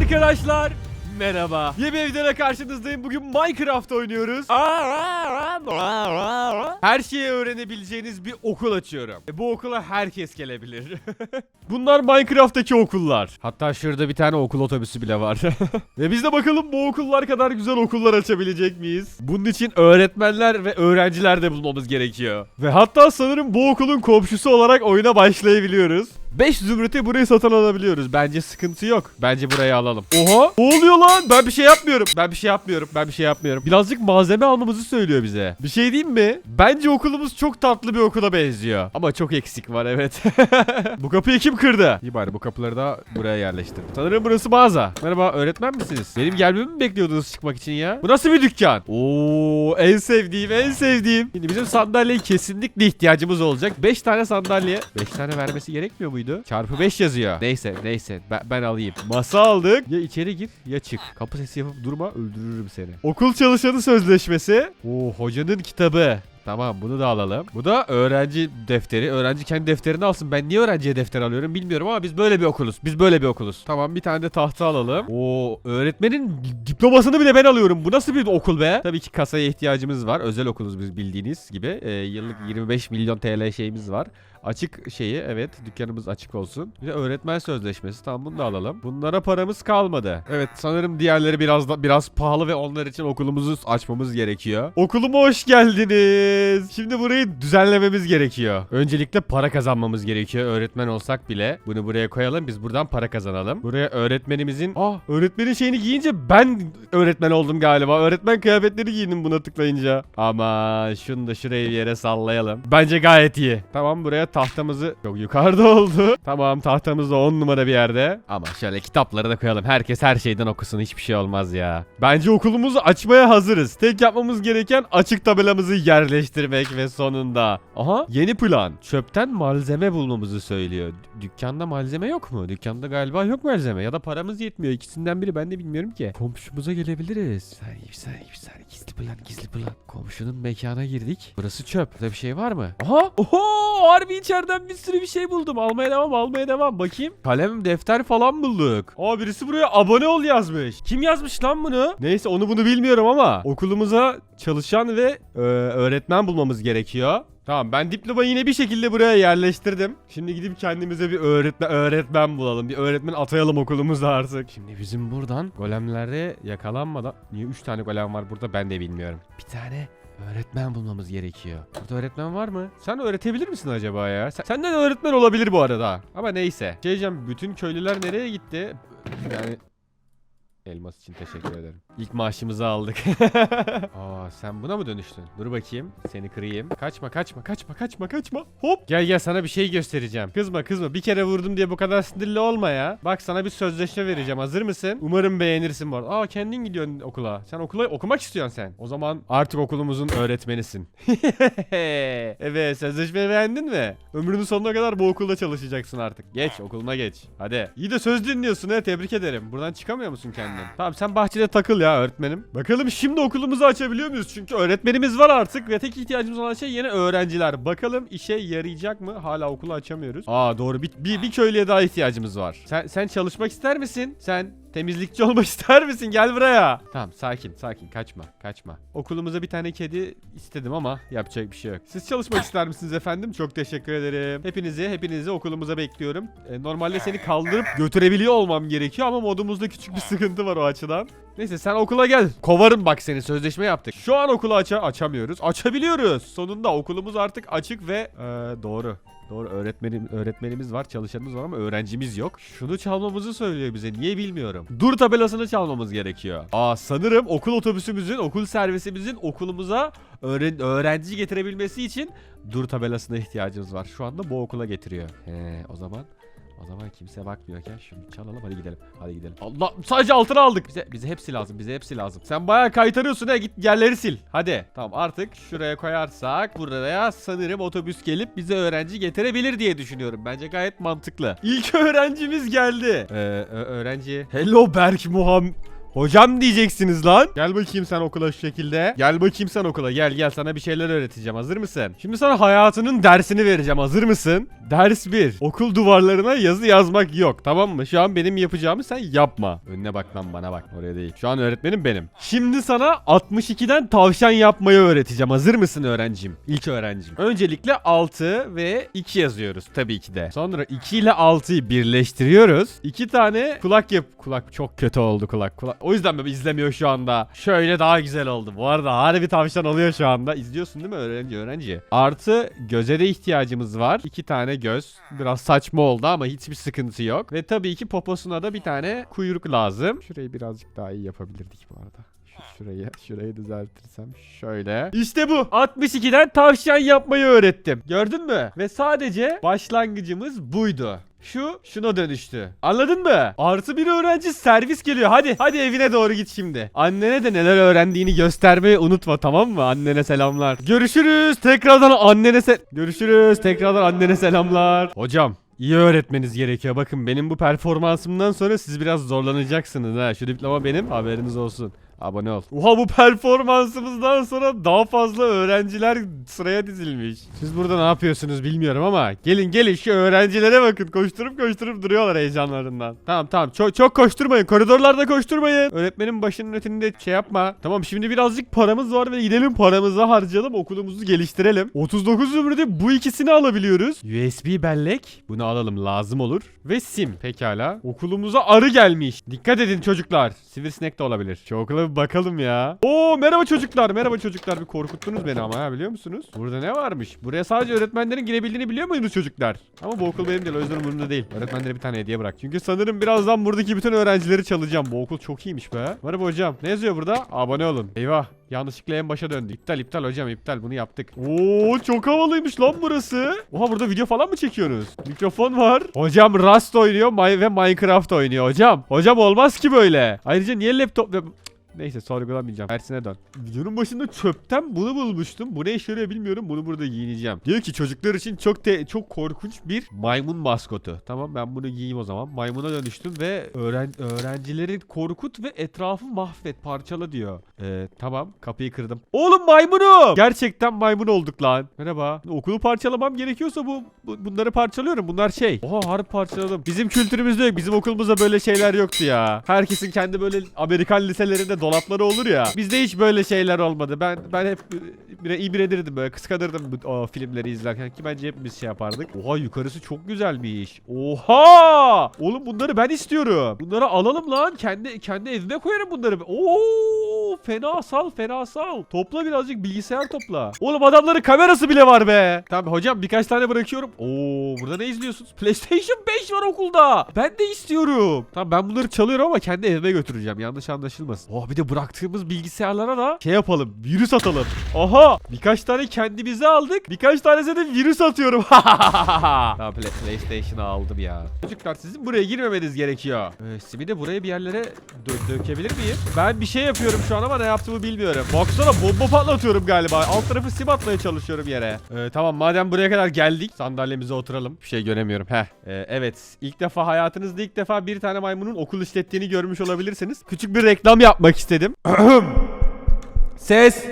Arkadaşlar merhaba. Yeni videoda karşınızdayım. Bugün Minecraft oynuyoruz. Her şeyi öğrenebileceğiniz bir okul açıyorum. E, bu okula herkes gelebilir. Bunlar Minecraft'taki okullar. Hatta şurada bir tane okul otobüsü bile var. Ve biz de bakalım bu okullar kadar güzel okullar açabilecek miyiz? Bunun için öğretmenler ve öğrenciler de bulmamız gerekiyor. Ve hatta sanırım bu okulun komşusu olarak oyuna başlayabiliyoruz. 5 zümrüte burayı satın alabiliyoruz. Bence sıkıntı yok. Bence burayı alalım. Oha! Ne oluyor lan? Ben bir şey yapmıyorum. Ben bir şey yapmıyorum. Ben bir şey yapmıyorum. Birazcık malzeme almamızı söylüyor bize. Bir şey diyeyim mi? Bence okulumuz çok tatlı bir okula benziyor. Ama çok eksik var evet. bu kapıyı kim kırdı? İyi bari bu kapıları da buraya yerleştir. Sanırım burası mağaza. Merhaba öğretmen misiniz? Benim gelmemi mi bekliyordunuz çıkmak için ya? Bu nasıl bir dükkan? Oo en sevdiğim en sevdiğim. Şimdi bizim sandalyeye kesinlikle ihtiyacımız olacak. 5 tane sandalye. 5 tane vermesi gerekmiyor muydu? Çarpı 5 yazıyor. Neyse neyse ben, ben alayım. Masa aldık. Ya içeri gir ya çık. Kapı sesi yapıp durma öldürürüm seni. Okul çalışanı sözleşmesi. Oo hocanın kitabı. Tamam bunu da alalım. Bu da öğrenci defteri. Öğrenci kendi defterini alsın. Ben niye öğrenciye defter alıyorum bilmiyorum ama biz böyle bir okuluz. Biz böyle bir okuluz. Tamam bir tane de tahta alalım. Oo öğretmenin diplomasını bile ben alıyorum. Bu nasıl bir okul be? Tabii ki kasaya ihtiyacımız var. Özel okuluz biz bildiğiniz gibi. Ee, yıllık 25 milyon TL şeyimiz var. Açık şeyi evet dükkanımız açık olsun. Bir de öğretmen sözleşmesi tamam bunu da alalım. Bunlara paramız kalmadı. Evet sanırım diğerleri biraz da biraz pahalı ve onlar için okulumuzu açmamız gerekiyor. Okuluma hoş geldiniz. Şimdi burayı düzenlememiz gerekiyor. Öncelikle para kazanmamız gerekiyor. Öğretmen olsak bile bunu buraya koyalım. Biz buradan para kazanalım. Buraya öğretmenimizin Ah öğretmenin şeyini giyince ben öğretmen oldum galiba. Öğretmen kıyafetleri giyindim buna tıklayınca. Ama şunu da şuraya bir yere sallayalım. Bence gayet iyi. Tamam buraya tahtamızı çok yukarıda oldu. Tamam tahtamız da 10 numara bir yerde. Ama şöyle kitapları da koyalım. Herkes her şeyden okusun. Hiçbir şey olmaz ya. Bence okulumuzu açmaya hazırız. Tek yapmamız gereken açık tabelamızı yerleştirmek ve sonunda. Aha yeni plan. Çöpten malzeme bulmamızı söylüyor. Dü- Dükkanda malzeme yok mu? Dükkanda galiba yok malzeme. Ya da paramız yetmiyor. İkisinden biri ben de bilmiyorum ki. Komşumuza gelebiliriz. Saniye bir saniye bir saniye. Plan gizli plan. Komşunun mekana girdik. Burası çöp. Burada bir şey var mı? Aha! Oho! Harbi içeriden bir sürü bir şey buldum. Almaya devam almaya devam. Bakayım. Kalem defter falan bulduk. Aa birisi buraya abone ol yazmış. Kim yazmış lan bunu? Neyse onu bunu bilmiyorum ama okulumuza çalışan ve e, öğretmen bulmamız gerekiyor. Tamam ben diplomayı yine bir şekilde buraya yerleştirdim. Şimdi gidip kendimize bir öğretmen öğretmen bulalım. Bir öğretmen atayalım okulumuzda artık. Şimdi bizim buradan golemlere yakalanmadan... Niye 3 tane golem var burada ben de bilmiyorum. Bir tane öğretmen bulmamız gerekiyor. Burada öğretmen var mı? Sen öğretebilir misin acaba ya? Sen, senden öğretmen olabilir bu arada. Ama neyse. Şey diyeceğim bütün köylüler nereye gitti? Yani Elmas için teşekkür ederim. İlk maaşımızı aldık. Aa sen buna mı dönüştün? Dur bakayım. Seni kırayım. Kaçma kaçma kaçma kaçma kaçma. Hop. Gel gel sana bir şey göstereceğim. Kızma kızma. Bir kere vurdum diye bu kadar sinirli olma ya. Bak sana bir sözleşme vereceğim. Hazır mısın? Umarım beğenirsin bu arada. Aa kendin gidiyorsun okula. Sen okula okumak istiyorsun sen. O zaman artık okulumuzun öğretmenisin. evet sözleşmeyi beğendin mi? Ömrünün sonuna kadar bu okulda çalışacaksın artık. Geç okuluna geç. Hadi. İyi de söz dinliyorsun he tebrik ederim. Buradan çıkamıyor musun kendin? Tamam sen bahçede takıl ya öğretmenim. Bakalım şimdi okulumuzu açabiliyor muyuz? Çünkü öğretmenimiz var artık ve tek ihtiyacımız olan şey yeni öğrenciler. Bakalım işe yarayacak mı? Hala okulu açamıyoruz. Aa doğru bir, bir, bir köylüye daha ihtiyacımız var. Sen, sen çalışmak ister misin? Sen Temizlikçi olmak ister misin? Gel buraya. Tamam sakin sakin kaçma kaçma. Okulumuza bir tane kedi istedim ama yapacak bir şey yok. Siz çalışmak ister misiniz efendim? Çok teşekkür ederim. Hepinizi hepinizi okulumuza bekliyorum. E, normalde seni kaldırıp götürebiliyor olmam gerekiyor ama modumuzda küçük bir sıkıntı var o açıdan. Neyse sen okula gel. Kovarım bak seni sözleşme yaptık. Şu an okulu aça açamıyoruz. Açabiliyoruz. Sonunda okulumuz artık açık ve e, doğru. Doğru öğretmenim öğretmenimiz var, çalışanımız var ama öğrencimiz yok. Şunu çalmamızı söylüyor bize. Niye bilmiyorum. Dur tabelasını çalmamız gerekiyor. Aa sanırım okul otobüsümüzün, okul servisimizin okulumuza öğren öğrenci getirebilmesi için dur tabelasına ihtiyacımız var. Şu anda bu okula getiriyor. He, o zaman o zaman kimse bakmıyorken şunu çalalım hadi gidelim. Hadi gidelim. Allah sadece altını aldık. Bize bize hepsi lazım. Bize hepsi lazım. Sen bayağı kaytarıyorsun ha git yerleri sil. Hadi. Tamam artık şuraya koyarsak buraya sanırım otobüs gelip bize öğrenci getirebilir diye düşünüyorum. Bence gayet mantıklı. İlk öğrencimiz geldi. Ee, öğrenci. Hello Berk Muham Hocam diyeceksiniz lan. Gel bakayım sen okula şu şekilde. Gel bakayım sen okula. Gel gel sana bir şeyler öğreteceğim. Hazır mısın? Şimdi sana hayatının dersini vereceğim. Hazır mısın? Ders 1. Okul duvarlarına yazı yazmak yok. Tamam mı? Şu an benim yapacağımı sen yapma. Önüne bak lan bana bak. Oraya değil. Şu an öğretmenim benim. Şimdi sana 62'den tavşan yapmayı öğreteceğim. Hazır mısın öğrencim? İlk öğrencim. Öncelikle 6 ve 2 yazıyoruz tabii ki de. Sonra 2 ile 6'yı birleştiriyoruz. 2 tane kulak yap. Kulak çok kötü oldu kulak. kulak. O yüzden mi izlemiyor şu anda? Şöyle daha güzel oldu. Bu arada harbi tavşan oluyor şu anda. İzliyorsun değil mi öğrenci öğrenci? Artı göze de ihtiyacımız var. 2 tane göz. Biraz saçma oldu ama hiçbir sıkıntı yok. Ve tabii ki poposuna da bir tane kuyruk lazım. Şurayı birazcık daha iyi yapabilirdik bu arada. Şu- Şurayı, şurayı düzeltirsem şöyle. İşte bu. 62'den tavşan yapmayı öğrettim. Gördün mü? Ve sadece başlangıcımız buydu. Şu şuna dönüştü. Anladın mı? Artı bir öğrenci servis geliyor. Hadi hadi evine doğru git şimdi. Annene de neler öğrendiğini göstermeyi unutma tamam mı? Annene selamlar. Görüşürüz. Tekrardan annene se Görüşürüz. Tekrardan annene selamlar. Hocam İyi öğretmeniz gerekiyor. Bakın benim bu performansımdan sonra siz biraz zorlanacaksınız ha. Şu diploma benim haberiniz olsun. Abone ol. Oha bu performansımızdan sonra daha fazla öğrenciler sıraya dizilmiş. Siz burada ne yapıyorsunuz bilmiyorum ama gelin gelin şu öğrencilere bakın koşturup koşturup duruyorlar heyecanlarından. Tamam tamam çok çok koşturmayın koridorlarda koşturmayın. Öğretmenin başının ötünde şey yapma. Tamam şimdi birazcık paramız var ve gidelim paramızı harcayalım okulumuzu geliştirelim. 39 zümrüde bu ikisini alabiliyoruz. USB bellek bunu alalım lazım olur. Ve sim pekala. Okulumuza arı gelmiş. Dikkat edin çocuklar. Sivrisinek de olabilir. Şu okula bir bakalım ya. Oo merhaba çocuklar. Merhaba çocuklar. Bir korkuttunuz beni ama ha biliyor musunuz? Burada ne varmış? Buraya sadece öğretmenlerin girebildiğini biliyor muydunuz çocuklar? Ama bu okul benim değil. O yüzden umurumda değil. Öğretmenlere bir tane hediye bırak. Çünkü sanırım birazdan buradaki bütün öğrencileri çalacağım. Bu okul çok iyiymiş be. Merhaba hocam. Ne yazıyor burada? Abone olun. Eyvah. Yanlışlıkla en başa döndü. İptal iptal hocam iptal bunu yaptık. Oo çok havalıymış lan burası. Oha burada video falan mı çekiyorsunuz? Mikrofon var. Hocam Rust oynuyor ve Minecraft oynuyor hocam. Hocam olmaz ki böyle. Ayrıca niye laptop... Neyse sorgulamayacağım. Tersine dön. Videonun başında çöpten bunu bulmuştum. Bu ne işe yarıyor bilmiyorum. Bunu burada giyineceğim. Diyor ki çocuklar için çok te çok korkunç bir maymun maskotu. Tamam ben bunu giyeyim o zaman. Maymuna dönüştüm ve öğren öğrencileri korkut ve etrafı mahvet parçala diyor. Ee, tamam kapıyı kırdım. Oğlum maymunum. Gerçekten maymun olduk lan. Merhaba. Okulu parçalamam gerekiyorsa bu, bu- bunları parçalıyorum. Bunlar şey. Oha harbi parçaladım. Bizim kültürümüzde yok. Bizim okulumuzda böyle şeyler yoktu ya. Herkesin kendi böyle Amerikan liselerinde dolapları olur ya. Bizde hiç böyle şeyler olmadı. Ben ben hep bire ibredirdim böyle kıskanırdım o filmleri izlerken ki bence hepimiz şey yapardık. Oha yukarısı çok güzelmiş. Oha! Oğlum bunları ben istiyorum. Bunları alalım lan. Kendi kendi evime koyarım bunları. Oo! Fena sal, fena sal. Topla birazcık bilgisayar topla. Oğlum adamların kamerası bile var be. Tamam hocam birkaç tane bırakıyorum. Oo burada ne izliyorsunuz? PlayStation 5 var okulda. Ben de istiyorum. Tamam ben bunları çalıyorum ama kendi evime götüreceğim. Yanlış anlaşılmasın. Oh bir de bıraktığımız bilgisayarlara da şey yapalım. Virüs atalım. Aha birkaç tane kendimize aldık. Birkaç tanesine de virüs atıyorum. tamam play- PlayStation'ı aldım ya. Çocuklar sizin buraya girmemeniz gerekiyor. Ee, simi de buraya bir yerlere dö- dökebilir miyim? Ben bir şey yapıyorum şu an ama ne yaptığımı bilmiyorum. Baksana bomba patlatıyorum galiba. Alt tarafı sim atmaya çalışıyorum yere. Ee, tamam madem buraya kadar geldik sandalyemize oturalım. Bir şey göremiyorum. Heh. Ee, evet ilk defa hayatınızda ilk defa bir tane maymunun okul işlettiğini görmüş olabilirsiniz. Küçük bir reklam yapmak istedim. Ses.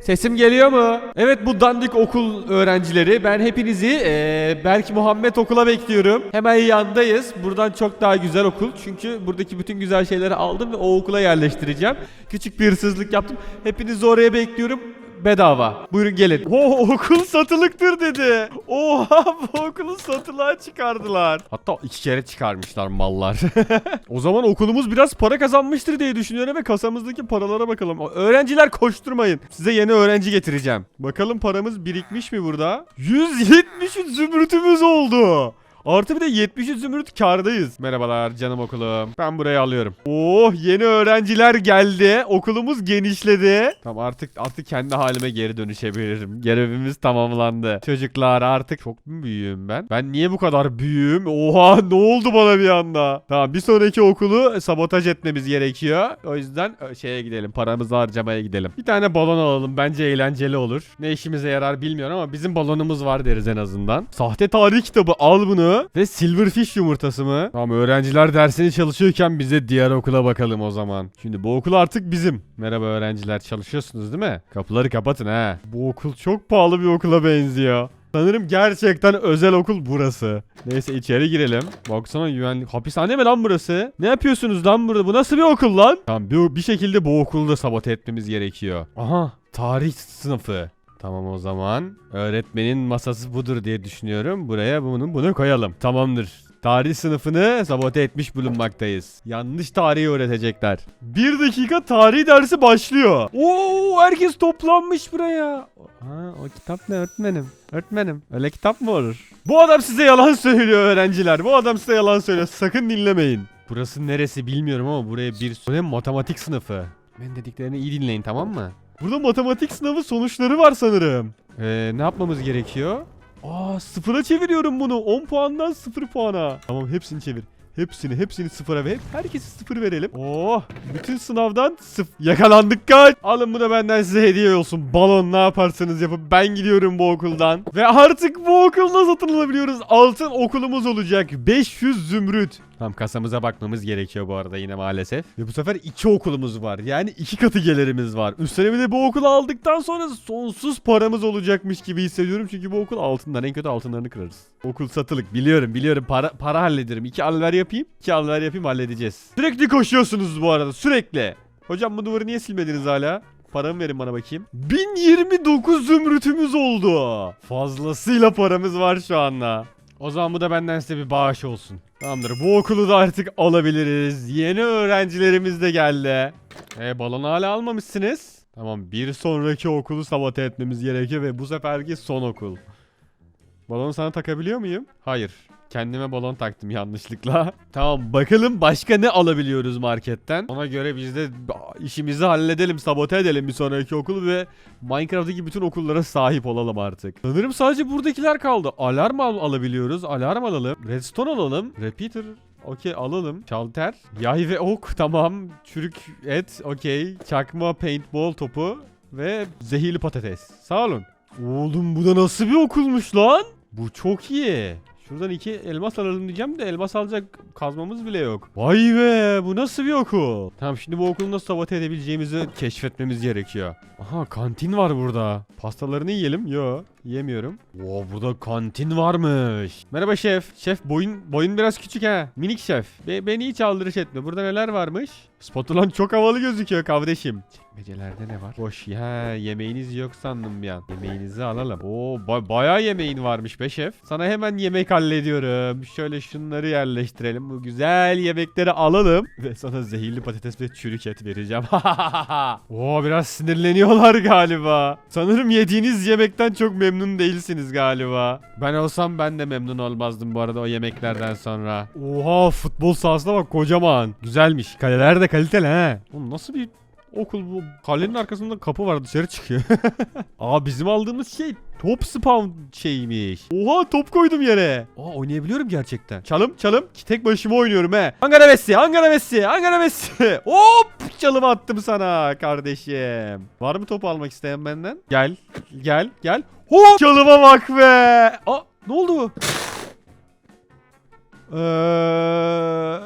Sesim geliyor mu? Evet bu dandik okul öğrencileri. Ben hepinizi eee belki Muhammed okula bekliyorum. Hemen yandayız. Buradan çok daha güzel okul. Çünkü buradaki bütün güzel şeyleri aldım ve o okula yerleştireceğim. Küçük bir hırsızlık yaptım. Hepinizi oraya bekliyorum. Bedava. Buyurun gelin. Oo okul satılıktır dedi. Oha bu okulu satılığa çıkardılar. Hatta iki kere çıkarmışlar mallar. o zaman okulumuz biraz para kazanmıştır diye düşünüyorum ve kasamızdaki paralara bakalım. Öğrenciler koşturmayın. Size yeni öğrenci getireceğim. Bakalım paramız birikmiş mi burada? 173 zümrütümüz oldu. Artı bir de 73 zümrüt kardayız. Merhabalar canım okulum. Ben burayı alıyorum. Oh yeni öğrenciler geldi. Okulumuz genişledi. Tamam artık artık kendi halime geri dönüşebilirim. Görevimiz tamamlandı. Çocuklar artık çok mu büyüğüm ben? Ben niye bu kadar büyüğüm? Oha ne oldu bana bir anda? Tamam bir sonraki okulu sabotaj etmemiz gerekiyor. O yüzden ö, şeye gidelim. Paramızı harcamaya gidelim. Bir tane balon alalım. Bence eğlenceli olur. Ne işimize yarar bilmiyorum ama bizim balonumuz var deriz en azından. Sahte tarih kitabı al bunu. Ve silverfish yumurtası mı? Tamam öğrenciler dersini çalışıyorken biz de diğer okula bakalım o zaman. Şimdi bu okul artık bizim. Merhaba öğrenciler çalışıyorsunuz değil mi? Kapıları kapatın ha. Bu okul çok pahalı bir okula benziyor. Sanırım gerçekten özel okul burası. Neyse içeri girelim. Baksana güvenlik. Hapishane mi lan burası? Ne yapıyorsunuz lan burada? Bu nasıl bir okul lan? Tamam bir, bir şekilde bu okulu da sabote etmemiz gerekiyor. Aha tarih sınıfı. Tamam o zaman öğretmenin masası budur diye düşünüyorum. Buraya bunu bunu koyalım. Tamamdır. Tarih sınıfını sabote etmiş bulunmaktayız. Yanlış tarihi öğretecekler. Bir dakika tarih dersi başlıyor. Oo herkes toplanmış buraya. Ha o kitap ne öğretmenim? Öğretmenim öyle kitap mı olur? Bu adam size yalan söylüyor öğrenciler. Bu adam size yalan söylüyor. Sakın dinlemeyin. Burası neresi bilmiyorum ama buraya bir Buraya matematik sınıfı. Ben dediklerini iyi dinleyin tamam mı? Burada matematik sınavı sonuçları var sanırım. Ee, ne yapmamız gerekiyor? Aa sıfıra çeviriyorum bunu. 10 puandan 0 puana. Tamam hepsini çevir. Hepsini hepsini sıfıra ver. Herkese sıfır verelim. Oh bütün sınavdan sıfır. Yakalandık kaç. Alın bu da benden size hediye olsun. Balon ne yaparsanız yapın. Ben gidiyorum bu okuldan. Ve artık bu okulda satın alabiliyoruz. Altın okulumuz olacak. 500 zümrüt. Tamam kasamıza bakmamız gerekiyor bu arada yine maalesef. Ve bu sefer iki okulumuz var. Yani iki katı gelirimiz var. Üstüne bir de bu okulu aldıktan sonra sonsuz paramız olacakmış gibi hissediyorum. Çünkü bu okul altından en kötü altınlarını kırarız. Okul satılık biliyorum biliyorum para, para hallederim. İki alver yapayım. iki yapayım halledeceğiz. Sürekli koşuyorsunuz bu arada sürekli. Hocam bu duvarı niye silmediniz hala? Paramı verin bana bakayım. 1029 zümrütümüz oldu. Fazlasıyla paramız var şu anda. O zaman bu da benden size bir bağış olsun. Tamamdır. Bu okulu da artık alabiliriz. Yeni öğrencilerimiz de geldi. E balonu hala almamışsınız. Tamam bir sonraki okulu sabote etmemiz gerekiyor ve bu seferki son okul. Balonu sana takabiliyor muyum? Hayır. Kendime balon taktım yanlışlıkla. tamam bakalım başka ne alabiliyoruz marketten. Ona göre biz de işimizi halledelim, sabote edelim bir sonraki okulu ve Minecraft'taki bütün okullara sahip olalım artık. Sanırım sadece buradakiler kaldı. Alarm al alabiliyoruz. Alarm alalım. Redstone alalım. Repeater Okey alalım. Şalter. Yay ve ok tamam. Çürük et okey. Çakma paintball topu. Ve zehirli patates. Sağ olun. Oğlum bu da nasıl bir okulmuş lan? Bu çok iyi. Şuradan iki elmas alalım diyeceğim de elmas alacak kazmamız bile yok. Vay be bu nasıl bir okul? Tamam şimdi bu okulu nasıl sabote edebileceğimizi keşfetmemiz gerekiyor. Aha kantin var burada. Pastalarını yiyelim. Yo yiyemiyorum. Oo burada kantin varmış. Merhaba şef. Şef boyun boyun biraz küçük ha. Minik şef. Be beni hiç aldırış etme. Burada neler varmış? Spatulan çok havalı gözüküyor kardeşim. Çekmecelerde ne var? Boş ya yemeğiniz yok sandım bir an. Yemeğinizi alalım. Oo ba- bayağı yemeğin varmış be şef. Sana hemen yemek hallediyorum. Şöyle şunları yerleştirelim. Bu güzel yemekleri alalım. Ve sana zehirli patates ve çürük et vereceğim. Oo biraz sinirleniyorlar galiba. Sanırım yediğiniz yemekten çok memnun değilsiniz galiba. Ben olsam ben de memnun olmazdım bu arada o yemeklerden sonra. Oha futbol sahasına bak kocaman. Güzelmiş. Kaleler de kaliteli ha. Oğlum nasıl bir okul bu? Kalenin arkasında kapı var dışarı çıkıyor. Aa bizim aldığımız şey top spawn şeymiş. Oha top koydum yere. Aa oynayabiliyorum gerçekten. Çalım çalım. Tek başıma oynuyorum he. Ankara Messi, Ankara Messi, Ankara Messi. Hop çalım attım sana kardeşim. Var mı top almak isteyen benden? Gel, gel, gel. Hop çalıma bak be. Aa ne oldu? Eee,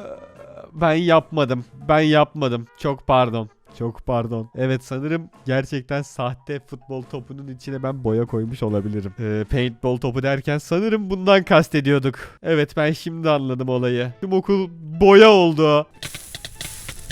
ben yapmadım. Ben yapmadım. Çok pardon. Çok pardon. Evet sanırım gerçekten sahte futbol topunun içine ben boya koymuş olabilirim. Ee, paintball topu derken sanırım bundan kastediyorduk. Evet ben şimdi anladım olayı. Tüm okul boya oldu.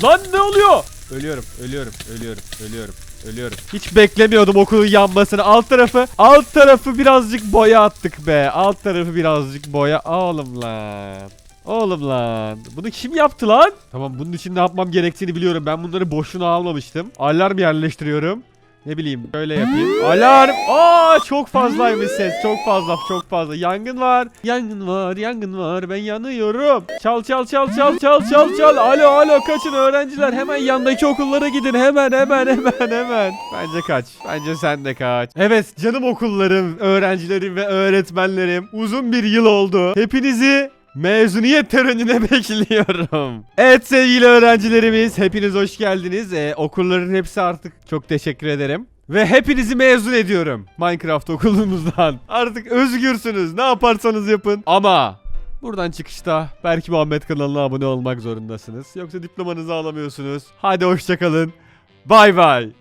Lan ne oluyor? Ölüyorum, ölüyorum, ölüyorum, ölüyorum, ölüyorum. Hiç beklemiyordum okulun yanmasını. Alt tarafı, alt tarafı birazcık boya attık be. Alt tarafı birazcık boya. Oğlum lan. Oğlum lan. Bunu kim yaptı lan? Tamam bunun için ne yapmam gerektiğini biliyorum. Ben bunları boşuna almamıştım. Alarm yerleştiriyorum. Ne bileyim böyle yapayım. Alarm. Aa çok fazlaymış ses. Çok fazla çok fazla. Yangın var. Yangın var. Yangın var. Ben yanıyorum. Çal çal çal çal çal çal çal. Alo alo kaçın öğrenciler. Hemen yandaki okullara gidin. Hemen hemen hemen hemen. Bence kaç. Bence sen de kaç. Evet canım okullarım, öğrencilerim ve öğretmenlerim. Uzun bir yıl oldu. Hepinizi Mezuniyet törenine bekliyorum. Evet sevgili öğrencilerimiz hepiniz hoş geldiniz. Ee, okulların hepsi artık çok teşekkür ederim. Ve hepinizi mezun ediyorum Minecraft okulumuzdan. Artık özgürsünüz ne yaparsanız yapın. Ama Buradan çıkışta belki Muhammed kanalına abone olmak zorundasınız. Yoksa diplomanızı alamıyorsunuz. Hadi hoşçakalın. Bay bay.